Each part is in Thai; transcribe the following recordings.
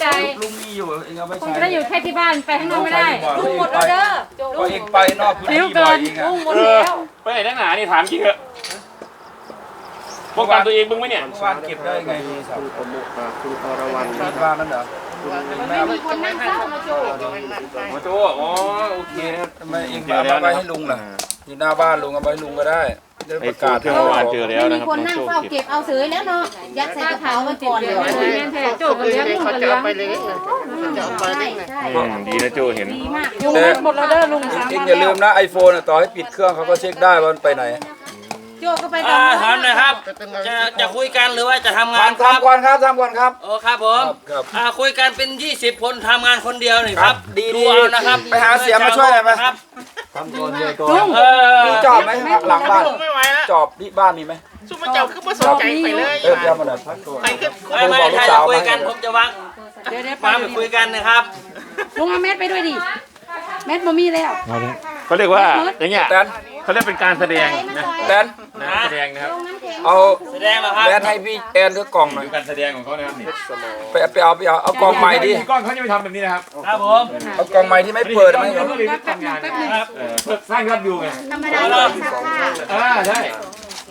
ใจลุงมีอยู่เองเอาไปคงใช้จะได้อยู่แค่ที่บ้านไปข้างนอกไม่ได้ลุงหมดแล้วเด้อพอเองไปนอกพื้นที่บ่อยเองอะหมดแล้วไปไหนนักหนานี่ถามจริงเหอะป้องกันตัวเองมึงไหมเนี่ย เมื่อวานเก็บได้ไงโทรศัพท์คุณอมุอ่าคุณอรวรรณที่บ้านนั่นเหรอไม่มีคนนั่งเศร้ามาโจหมอโจอ๋อโอเคนะครับทำไมเองมาเอาไว้ให้ลุงล่ะอยู่หน้าบ้านลุงเอาไว้ให้ลุงก็ได้จะ ได้ไอ้ประสูกาตศรเครื่องเมื่อวานเจอแล้วไม่นะมีครับคนนั่งเฝ้าเก็บเอาเสยแล้วเนาะยัดใส่กระเป๋าไว้ก่อนเลยแม่แท้โจกับเลี้ยงลูกกับเลี้ยงใช่ใช่อืมดีนะโจเห็น ดีมากยุงหมดแล้วเด้อลุงสามเองวันอย่าลืมนะไอโฟนต่อให้ปิดเครื่องเขาก็เช็คได้ว่ามันไปไหนโจก็ไปตรอ่างถามหน่อยครับ จะจะคุยกันหรือว่าจะทำงานครับ ทำก่อนครับทำก่อนครับ โอ้ครับผมครับ อ่าคุยกันเป็น 20 คนทำงานคนเดียวนี่ครับ ดีดูดีเอานะครับไปหาเสียงมาช่วยหน่อยไหม ครับ ลุงเออมีจอบไหมหลังบ้าน ไม่ไหวแล้วจอบที่บ้านมีไหมซุปเปอร์เจ้าคือไม่สนใจไปเลยเออเดี๋ยวมาหน่อยพักตัวไปคือไม่ไม่ถ้าจะคุยกันผมจะวางเดี๋ยวเดี๋ยวไปวางไปคุยกันนะครับลุงเอาเม็ดไปด้วยดิเม็ดบ่มีแล้ว เขาเรียกว่าอย่างเงี้ยแตน เขาเรียกเป็นการแสดงนะแตนนะแสดงนะครับเอาแสดงแล้วครับแบนให้พี่แอนก็กล่องหน่อยดูการแสดงของเขานะครับนี่ไปไปเอาไปเอาเอากล่องใหม่ดิก้อนเขาจะไปทำแบบนี้นะครับครับผมเอากล่องใหม่ที่ไม่เปิดไหมเขาก็เลยรีบทำงานนะครับเออเพื่อสร้างยอดวิวไงธรรมดาเราซักผ้าอ่าใช่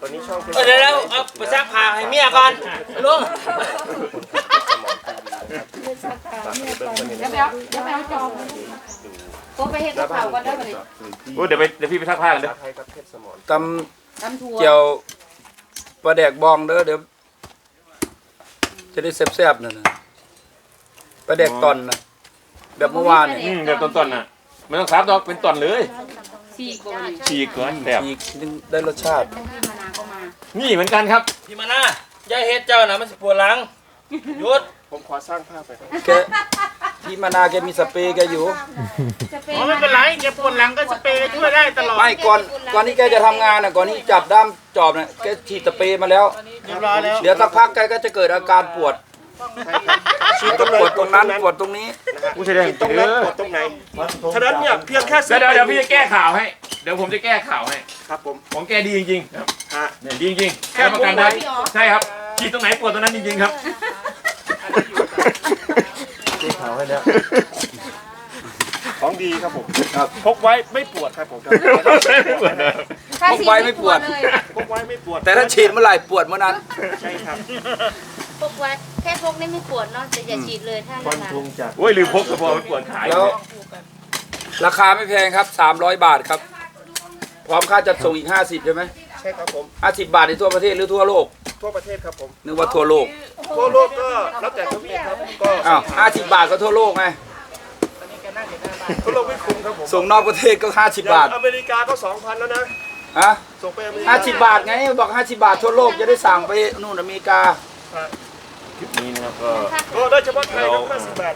ตอนนี้ช่องเฟซเออเดี๋ยวแล้วเอาไปซักผ้าให้เมียก่อนลุงเดี๋ยวไปเอาเดี๋ยวไปเอาจอ งก็ไปเฮ็ดกระเป๋าก็ได้บ่นี่โอ้เดี๋ยวไปเดี๋ยวพี่ไปซักผ้ากันเด้อไทยกับเพชรสมรตตำถั่วำเจียวปลาแดกบองเด้อเดี๋ยว จะได้แซ่บๆนั่นนะปลาแดกตอนนะแบบเมื่อวานเนี่ยอืมเดี๋ยวต้นๆน่ะไม่ต้องซับดอกเป็นต้นเลยสี่กว่านี่ฉีกก่อนแบบ อีกนึงได้รสชาติ ที่มานาวก็มานี่เหมือนกันครับ พี่มานะยายเฮ็ดเจ้าน่ะมันสิปวดหลังหยุดผมขอสร้างภาพไปแก ที่มานาแกมีสเปรย์แกอยู่สเปรอ๋อย์ไม่เป็นไรแกปวดหลังก็สเปรย์ช่วยได้ตลอด ไม่ก่อนก่อนที่แกจะทำงานน่ะก่อนที่จับด้ามจอบน่ะแกฉีดสเปรย์มาแล้ว เรียบร้อยแล้วเดี๋ยวสักพักแกก็จะเกิดอาการปวดฉีดปตรงไหนวดตรงนั้นปวดตรงนี้ ผู้แสดงฉีดตรงเอนั้นอปวดตรงไหนฉะนั้นเนี่ยเพียงแค่เดี๋ยวเดี๋ยวเดี๋ยวพี่จะแก้ข่าวให้ เดี๋ยวผมจะแก้ข่าวให้ ครับผมของแกดีจริงๆครับฮะ เนี่ยดีจริงๆแค่ประกันได้ ใช่ครับฉีดตรงไหนปวดตรงนั้นจริงๆครับ นี่ข่าวให้แล้วของดีครับผมครับพกไว้ไม่ปวดครับผมถ้าพกไว้ไม่ปวดเลยพกไว้ไม่ปวด แต่ถ้าฉีดเมื่อไหร่ปวดเมื่อนั้น ใช่ครับพกไว้แค่พกนี่ไม่ปวดเนาะแต่อย่าฉีดเลยถ้าฟันนานธงจากโอ้ยลืมพกกระเป๋าไปปวดขายแล้ว ราคาไม่แพงครับ 300 บาทครับ พร้อมค่าจัดส่งอีก 50ใช่ไหม ใช่ครับผม50บาทในทั่วประเทศหรือทั่วโลก ทั่วประเทศครับผม นึกว่าทั่วโลก ทั่วโลกก็แล้วแต่ทวีปครับ ก็อ้าว50บาทก็ทั่วโลกไง ทั่วโลกไม่คุ้มครับผมส่งนอกประเทศก็50อย่าบาทงอเมริกาก็2,000แล้วนะ ฮะส่งไปอเมริกา50บาทไง บอก50บาททั่วโลกจะได้สั่งไปนู่นอเมริกา คลิปนี้นะครับก็ก็ได้เฉพาะไทยครับ50บาท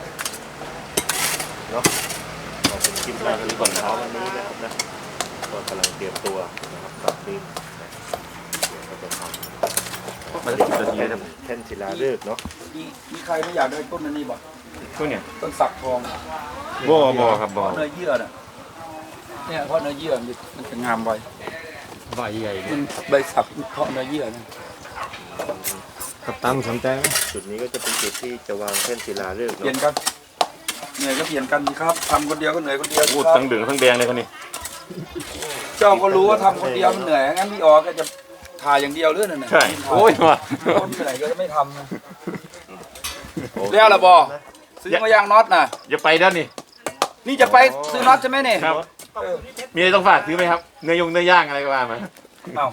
ขอบคุณคลิปแรกที่ก่อนนะครับวันนี้นะครับนะก็กำลังเตรียมตัวนะครับกับนี่นะเดี๋ยวเราจะทำ มาถึงนาทีนะแท่นศิลาฤกษ์เนาะมีมีใครไม่อยากได้ต้นอันนี้บ่ช่วงเนี้ยต้นสักทองบ่บ่ครับบ่เนื้อเยื่อน่ะเนี่ยเพราะเนื้อเยื่อมันมันจะงามไวใบใหญ่มันใบสักเพราะเนื้อเยื่อนะกับตั้มสนใจไหมจุดนี้ก็จะเป็นจุดที่จะวางแท่นศิลาฤกษ์เปลี่ยนเนาะกันเหนื่อยก็เปลี่ยนกันสิครับทำคนเดียวก็เหนื่อยคนเดียวสิพูดครับทั้งเหลืองทั้งแดงเลยคนนี้ เจ้าก็รู้ว่าทำคนเดียวมันเหนื่อยงั้นพี่ออก็จะ ถ่ายอย่างเดียวเรื่องนั่นน่ะใช่โอ้ยว่ะคนเหนื่อยก็จะไม่ทำนะเรียกละบอซื้อมายังน็อตน่ะอย่าไปด้านนี่ นี่จะไปซื้อน็อตใช่ไหมเนี่ยครับ มีอะไรต้องฝากซื้อไหมครับ เนื้อยงเนื้อย่างอะไรก็ว่ามาเอ้า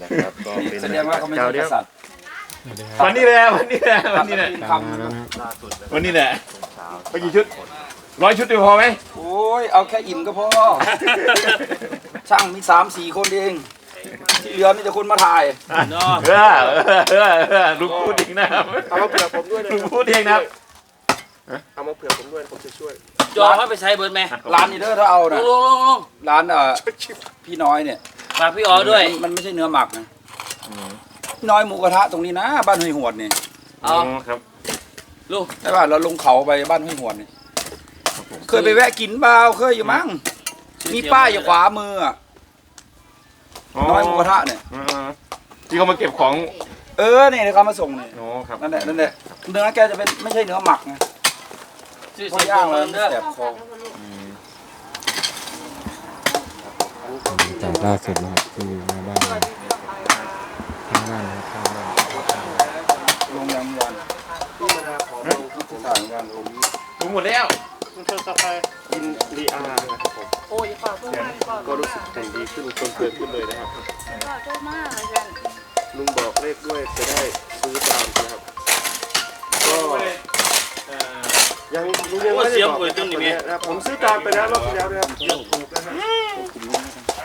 นะครับก็เป็นแสดงว่าเขาไม่เจ้าใช่เดีกยวษัตริย์วันนี้แหละวันนี้แหละวันนี้แหละทำนะวันนี้แหละไปกี่ชุดร้อยชุดเดียวพอไหมโอ้ยเอาแค่อิ่มก็พอ ช่างมีสามสี่คนเอง ที่เหลือมีแต่คนมาถ่าย เนาะเออเออเออเออลุงพูดเองนะครับเอามาเผื่อผมด้วยนะลุงพูดเองนะครับเอามาเผื่อผมด้วยผมจะช่วยจองเขาไปใช้เบิร์ดไหมร้านนี้เด้อถ้าเอาลนะงลงลงลงร้านเอ่อพี่น้อยเนี่ยฝากพี่อ๋อด้วย มันไม่ใช่เนื้อหมักนะพี่น้อยหมูกระทะตรงนี้นะ บ้านห้วยหวดเนี่ยอ๋อครับลุงใช่ป่ะเราลงเขาไปบ้านห้วยหวดเนี่ยเคยไปแวะกินเปล่าเคยอยู่มั้งมีป้ายอยู่ขวามืออะน้อยหมู กระทะเนี่ยอ๋อที่เขามาเก็บของเออเนี่ยเขามาส่งเนี่ย โอ้ครับนั่นแหละนั่นแหละเนื้อแกจะเป็นไม่ใช่เนื้อหมักไงชื่อพอเสียงย่างเหแล้มืวอนมันเด้อแสบคอจากล่าสุดนะครับคือมาบ้านข้างบ้านนะครับข้างบ้านลงยำวันที่มาขอลงที่ต่างกันลงนี้รู้หมดแล้ว คุณเธอสไปกิน รีอาร์นะครับผมก็รู้สึกแต่งดีขึ้นจนเกินขึ้นเลยนะครับก็โทษมากอาจารย์ลุงบอกเลขด้วยจะได้ซื้อตามนะครับ ก็ยังลุงยังไม่ได้บอกนะครับผมซื้อตามไปแล้วรอบที่แล้วนะครับถูกนะครับ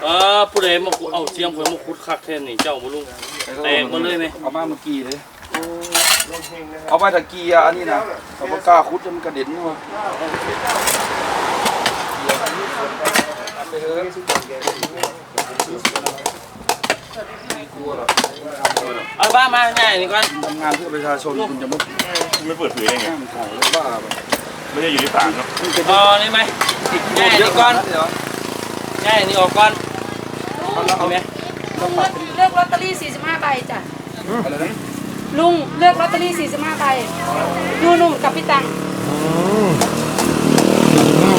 เออผู้ใดมาขุดเอาเสียงข่อยมาขุดคักแท้นี่เจ้าบ่ลุงแตกหมดเลยไหมเอามาเมื่อกี้เลย ลงเฮงนะครับเอาไปตะกี้อะอันนี้นะเอาปากกล้าคุดจนมันกระเด็นเนาะไป เถอะเอาบ้ามาง่ายนี่ก่อนทำงานเพื่อประชาชนคุณจะไม่ไม่เปิดเผยได้ไงห้ามของเลยบ้าไปไม่ได้อยู่ในปากเนาะเอ๋อนี่ไหมง่ายนี่ก่อนเดี๋ยวง่ายนี่ออกก่อนเอาไหมลุงเลือกลอตเตอรี่ 45 ใบจ้ะอะไรนะลุงเลือกลอตเตอรี่ 45 ใบนู่นนู่นกับพี่ตังห้า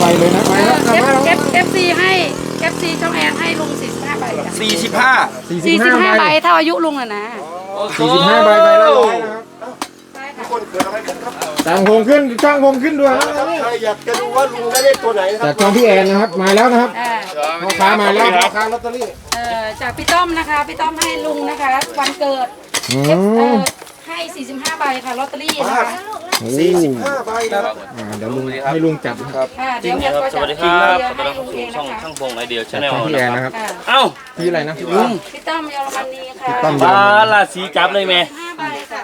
ใบเลยนะไปแล้วเอฟเอฟเอฟซีให้เอฟซีช่องแอนให้ลุง45ใบจ้ะสี่สิบห้าสี่สิบห้า45ใบใบเท่าอายุลุงอะนะสี่สิบห้าใบใบละร้อยนะครับใช่ทุค่ะกคนเกิดอะไรขึ้นครับต่างพงขึ้นช่างพงขึ้นด้วยนะใครอยากจะดูว่าลุงได้เลขตัวไหนนะคจารักบช่องพี่แอนนะครับมาแล้วนะครับเออพ่อค้ามาแล้วพ่อค้าลอตเตอรี่เออจากพี่ต้อมนะคะพี่ต้อมให้ลุงนะคะ วันเกิดอืเอฟเอมอ ให้ 45 ใบค่ะลอตเตอรี่นะคะโอ้สี่สิบห้าใบนะครับอ่าเดี๋ยวลุงให้ลุงจับนะครับค่ะจริเดี๋งยวคเดี๋ยวรับก็สจะวัสดีครับขอต้อนรับให้ลุงสู่เองช่องนะคะช่างพงไอเดียชาจากแนลช่องพี่แอนนะครับค่ะเอ้าพี่อะไรนะลุง พี่ต้อมเยอรมนีค่ะพี่ต้อมปลาราศีจับเลยแม่5ใบค่ะ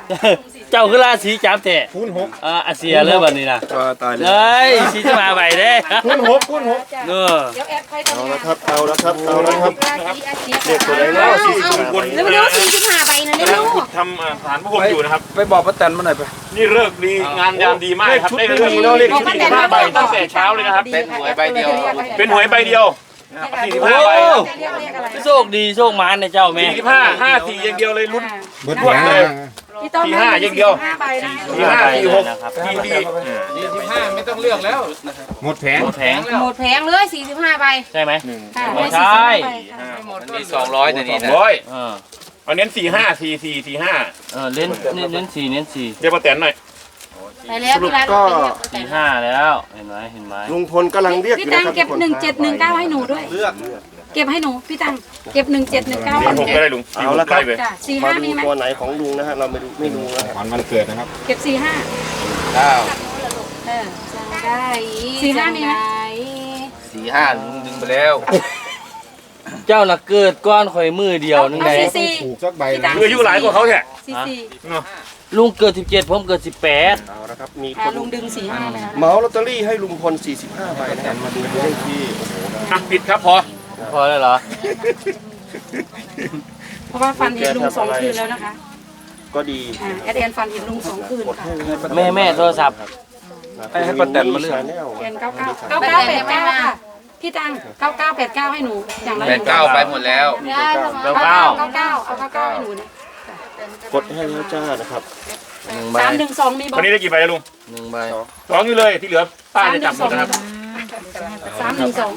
เจ้าคือราศีจับแท้คูณหกอ่าอาเซียเลยบัดนี้นะก็ตายเลยเอ้ยสีจะมาใบเด้คูณหกคูณหกเออเดี๋ยวแอปใครทำเอางาละนครับเอาละครับเอาละครับ ราศีอาชีพเลขตัวไหนเนาะสี่สิบห้าใบแล้วไม่รู้สี่สิบห้าใบนะเนี่ยลูกทำอ่าฐานพระพรหมอยู่นะครับ ไปบอกป้าแตนมาหน่อยไป นี่เลิกดีงานยามดีมากครับ ได้เรื่องแล้วเลขชุดสี่สิบห้าใบตั้งแต่เช้าเลยนะครับ เป็นหวยใบเดียว เป็นหวยใบเดียวสี่สิบห้าใบโอ้เรียกเรียกอะไรโชคดีโชคหมานนะเจ้าแม่สี่สิบห้าห้าสี่อย่างเดียวเลยลุ้น เบิดแผงเลย พี่ต้อมสี่ห้าอย่างเดียว ห้าใบนะสี่ห้าสี่หกนะครับสี่ดีหมดแผงหมดแผงหมดแผงเลยสี่สิบห้าใบใช่ไหมค่ะไม่ใช่มีสองร้อยนี่นะร้อยเออเอาเน้นสี่ห้าสี่สี่สี่ห้าเออเล่นเน้นเน้นสี่เน้นสี่เดี๋ยวมาแตนหน่อยไปแล้วพี่ร้านก็สี่ห้าแล้วเห็นไหมเห็นไหมลุงพลกำลังเรียกอพี่ยู่ตันะงครับเก็บทุกคนหนึ่งเจ็ดหนึ่งเก้าให้หนูด้วยเลือกเก็บให้หนูพี่ตังเก็บหนึ่งเจ็ดหนึ่งเก้าสี่หกก็ได้ลุงสี่หกได้เลยจ้ะสี่มาห้าดูมีไหมตัวไหนของลุงนะฮะเราไม่รู้ไม่รู้นะขวัญวันเกิดนะครับเก็บสี่ห้าเก้าเออ ได้สี่ห้ามีไหม สี่ห้าลุงดึงไปแล้ว เจ้าน่ะเกิดก้อนข่อยมือเดียวนึงเอาไงสี่สี่ ถูกสักใบพี่นะตังคืออายุหลายกว่าเขาแท้สี่สี่ลุงเกิดสิบเจ็ดผมเกิดสิบแปดเอาละครับ มีคอะนลุงดึงสี่ห้าไปแล้วเหมาลอตเตอรี่ให้ลุงพล45ใบนะครับมาดูเลขที่อะปิดครับพอ พอแล้วเหรอ เพราะว่าฟันเห็นลุงสองคืนแล้วนะคะก็ดีอ่าแอดแอนฟันเห็นลุงสองคืนค่ะแม่แม่โทรศัพท์ ให้ให้ป้าแตนมาเลือกแนลแอนเก้าเก้าเก้าเก้าแปดเก้าค่ะพี่ตังเก้าเก้าแปดเก้าให้หนูอย่างละหแปนึ่ดงเก้าไปหมดแล้วได้ประมาณเก้าเก้าเก้าเก้าเก้าเอาเก้าเก้าให้หนูเนี่ยกดให้แล้วจ้านะครับหนึ่งใบสามหนึ่งสองมีบอวันนี้ได้กี่ใบแล้วลุงหนึ่งใบสองอยู่เลยที่เหลือป้าจะจับหมดนะครับสามหนึ่งสอง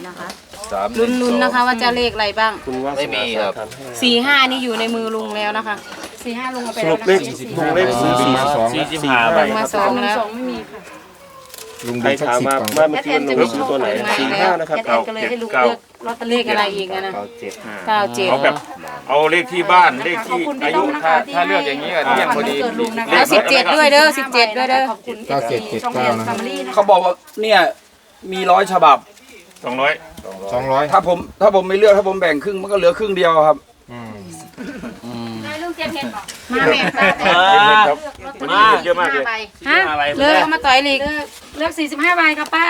สามลุ้นๆนะคะ ว่าจะเลขอะไรบ้างคุณว่าไม่มีครับสี่ห้านี่อยู่ในมือลุงแล้วนะคะสี่ห้าลุงเอาไปสแล้รุวปนะเลขคะลุงเลขซื้อลุงสี่มาสองสี่สิบห้าใบมาสอสางมหนึ่งแล้วสองไม่มีค่ะลุงใครดูสักถามสิบมากล่องว่าเมื่อกี้ลุงซื้อตัวไหนสี่ห้านะครับแอดแอนก็เลยให้ลุงเลือกลอตเตอเลรี่ขอะไรอีกอะนะเก้าเจ็ดเก้าเจ็ดเอาแบบเอาเลขที่บ้านเลขขอบที่คุณอาพี่ยุต้อมนะคะที่ถ้าเลือกอย่างนี้ก็เที่ยงพอดีวันเกิลุงนะคะแล้วสิบเจ็ดด้วยเด้อสิบเจ็ดด้วยเด้อขอบคุณเอฟซีช่องแอนแฟมิลี่นะคะ เขาบอกว่าเนี่ยมีร้อยฉบับสองร้อย สองร้อยถ้าผมถ้าผมไม่เลือกถ้าผมแบ่งครึ่งมันก็เหลือครึ่งเดียวครับอืมอืมลุงเจ็ดเห็นบอกมาแม่ป้ามาครับวันนี้เยอะมากเลยฮะห้าใบเลิกเอามาต่อยลีกเลือกเลือกสี่สิบห้าใบครับป้า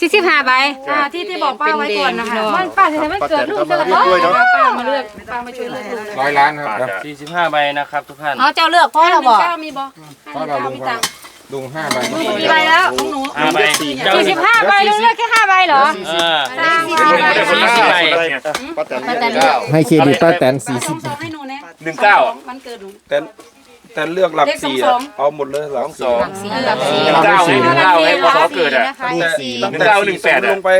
สี่สิบห้าใบอ่าที่ที่บอกป้าไว้ก่อนนะคะมันป้าจะไม่ป้าเกิแตดนลูกก็จะมาละเรียกด้วยเนาะป้ามาเลือกป้ามาช่วยเลือกลุงร้อยล้านครับป้าจะสี่สิบห้าใบนะครับทุกท่านอ๋อเจ้าเลือกพ่อเราบอกเก้ามีบอเพราะเราลุงพี่พอตัง ลุงห้าใบมีใบแล้วของหนูห้าใบเจ้าสี่สิบห้าใบลุงเลือกแค่ห้าใบเหรอเออสี่สิบห้าใบสี่สิบใบป้าแตนป้าแตนเก้าให้เครดิตป้าแตนสสี่อสิงบสองให้หนูเนี่ยหนึ่งเก้าวันเกิดหนูแต่แต่เลือกหลักเลขสี่สองอะเอาหมดเลยหลักสองหลักสี่เก้าเลยเก้าให้พอเกิดอะนะคะแต่สี่ตั้งเก้าแต่หนึ่สี่งศูแปดอะนย์ลงไป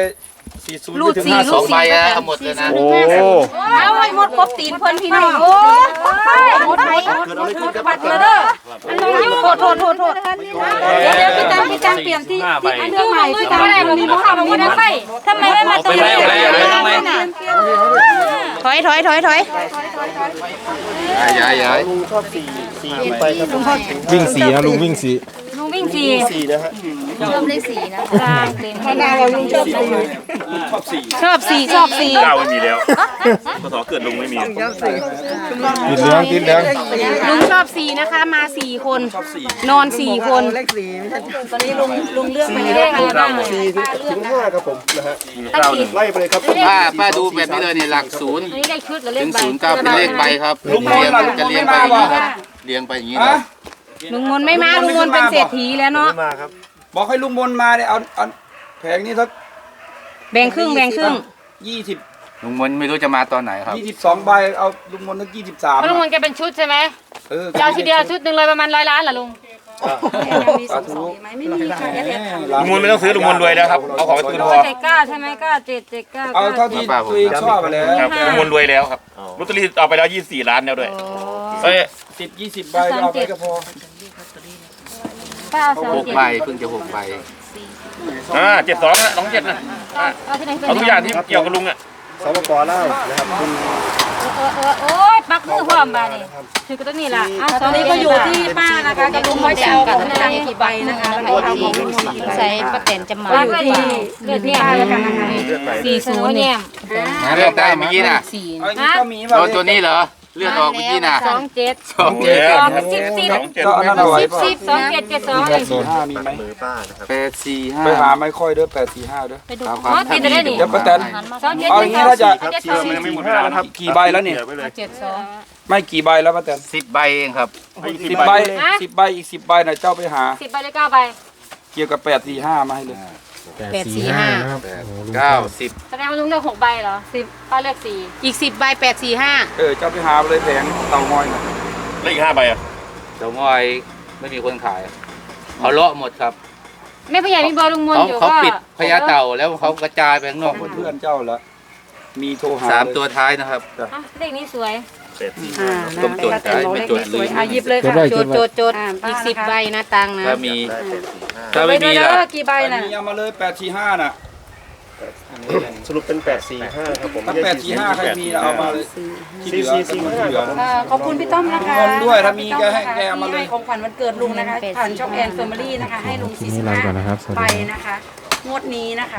สี่ศูนย์รูดถึงสี่ห้ารูสอดงใบสี่อะเอาหมดเลยนะโอ้เอาไว้หมดครบตีนเพิ่นพี่น้องโอ้ยหมดไหมหมดบัตรเลยเด้ อันนี้โทษโทษโทษโทษเดี๋ยวเดี๋ยวพี่ตังพี่ตังเปลี่ยนที่ที่อันเรื่องใหม่พี่ตังมีมุกเอามุกได้ไปทำไมไม่มาตรงนี้เอาไปเอาไปเอาไปถอยถอยถอยถอยย้ายย้ายลุงชอบสี่สี่ไปครับผมวิ่งสีนะลุงวิ่งสีลุงวิ่งสี่สี่นะฮะ ชอบเลขสี่นะกลางเต็มข้างหน้าเราลุงชอบสี่ชอบสี่ชอบสี่ชอบสี่เก้าไม่มีแล้วพศเกิดลุงไม่มีติดเหลืองติดเหลืองลุงชอบสี่นะคะ มาสี่คนชอบสี่นอนสี่คนตอนนี้ลุงลุงเลือกไปแล้วค่ะสี่ถึงถึงห้าครับผมนะฮะเก้าหนึ่งไล่ไปเลยครับป้าป้าดูแบบนี้เลยเนี่ยหลักศูนย์อันนี้เลขชุดกับเลถึขงใบศูนย์เก้าเป็นเลขใบครับลุงมนต์ล่ะลุงมจะนต์เรียไม่งไปมาอย่างบ่นี้ครับเรียงไปอย่างนี้ฮะนะลุงมนต์ไม่มาลุงมนต์เป็นเศรษฐีแล้วเนาะมาครับ บอกให้ลุงมนต์มาเนี่ยเอาเอาแผงนี้สักแบ่งครึ่งแบ่งครึ่งยี่สิบลุงมนต์ไม่รู้จะมาตอนไหนครับยี่สิบสองใบเอาลุงมนต์สักยี่สิบสามลุงมนต์แกเป็นชุดใช่ไหมเออจะเอาทีเดียวชุดหนึ่งเลยประมาณร้อยล้านเหรอลุงสาธุไม่มีค่ะลุงมนต์ไม่ต้องซื้อลุงมนต์รวยแล้วครับเอาของคืนพอเจ็ดเก้าใช่ไหมเก้าเจ็ดเจ็ดเก้าเอาเท่าที่ตัวเองชอบไปแล้วครับลุงมนต์รวยแล้วครับลอตเตอรี่เอาไปแล้ว24ล้านแล้วด้วยเอ้ยสิบยี่สิบใบเอาไปก็พอ เก้าสองหกเจ็ดใบเพิ่งจะหกใบอ่าเจ็ดสองนะน้องเจ็ดนะอะเอาที่ไหนเป็นเอาทุกอย่างที่เกี่ยวกับลุงอะสปปลาวนะครับคุณเออเออโอ้ยปักมือพร้อมบานี่ถือก็ตัวนี้ล่ะตอนนี้ก็อยู่ที่ป้านะคะกับลุงไม่ได้เอาของตังกี่ใบนะคะแล้วก็เอาของลุงสี่ใส่ป้าแตนจะมาป้าก็ดีเลือดเนี่ยแล้วกันนะคะสี่ศูนย์เนี่ยเลือกได้เมื่อกี้น่ะสี่ เอาอย่างนี้ก็มีโดมานตัวนี้เหรอ เลือกออกเมื่อกี้น่ะสองเจ็ดสองเจ็ดสองสิบสิบสองเจ็ดก็อันนั้นเอาไว้สิบป่ะสิบสองเจ็ดเจ็ดสองแปดสี่ห้ามีไหมมือป้านะครับแปดสี่ห้าไปหาไม่ค่อยเด้อแปดสี่ห้าเด้อไปดูครับอ๋อติดได้นี่เดี๋ยวป้าแตนสองเจ็ดเอาอเจ็ดย่างสนี้องเราจะเจ็ดสองมันยังไม่หมดเวลานะครับกี่ใบแล้วนี่เดี๋ยวไปเลยเจ็ดสองไม่กี่ใบแล้วป้าแตนสิบใบเองครับสิบใบสิบใบอีกสิบใบนะเจ้าไปหาสิบใบหรือเก้าใบเกี่ยวกับแปดสี่ห้ามาให้เลย แปดสี่ห้านะครับแปดโอ้ลุงเก้าสิบแสดงว่าลุงเลือกหกใบเหรอสิบป้าเลือกสี่อีกสิบใบแปดสี่ห้าเออเจ้าไปหาไปเลยแผงเตางอยน่ะแล้วอีกห้าใบอะเดี๋ยวงอยไม่มีคนขายเขาเลาะหมดครับแม่ผู้ใหญ่มีเบอร์ลุงมนเขาอยู่เขาก็ปิดพญาเต่าแล้วเขากระจายไปข้างนอกหมดเพื่อนเจ้าละมีโทรหาสามเลยตัวท้ายนะครับ อะเลขนี้สวยเจ็ดสี่ต้องจดได้ไม่จดลืมอะหยิบเลยเก็บค่ะไว้จเก็ดบจไว้ดจดอีกสิบใบนะตังค์นะ ถ้ามี ได้แปดสี่ห้า ถ้าไม่มีล่ะ กี่ใบไปน่ะมีเอามาเลยแปดสี่ห้าน่ะสรุปเป็นแปดสี่ห้าครับผมถ้าแปดสี่ห้าใครมีเอามาเลยที่เหสี่ลือสี่ก็สี่ที่ห้าเหลืคอรับผมค่ะขอบคุณพี่ต้อมนะคะขอบคุณด้วยถ้ามีก็ให้แกเอามาเลย ที่ให้ของขวัญวันเกิดลุงนะคะ ผ่านช่องแอนเฟอร์มารี่นะคะ ให้ลุงคลิปสี่นี้สิบลาห้าไปก่อนนะครับสวัสใบดีครับนะคะ งวดนี้นะคะ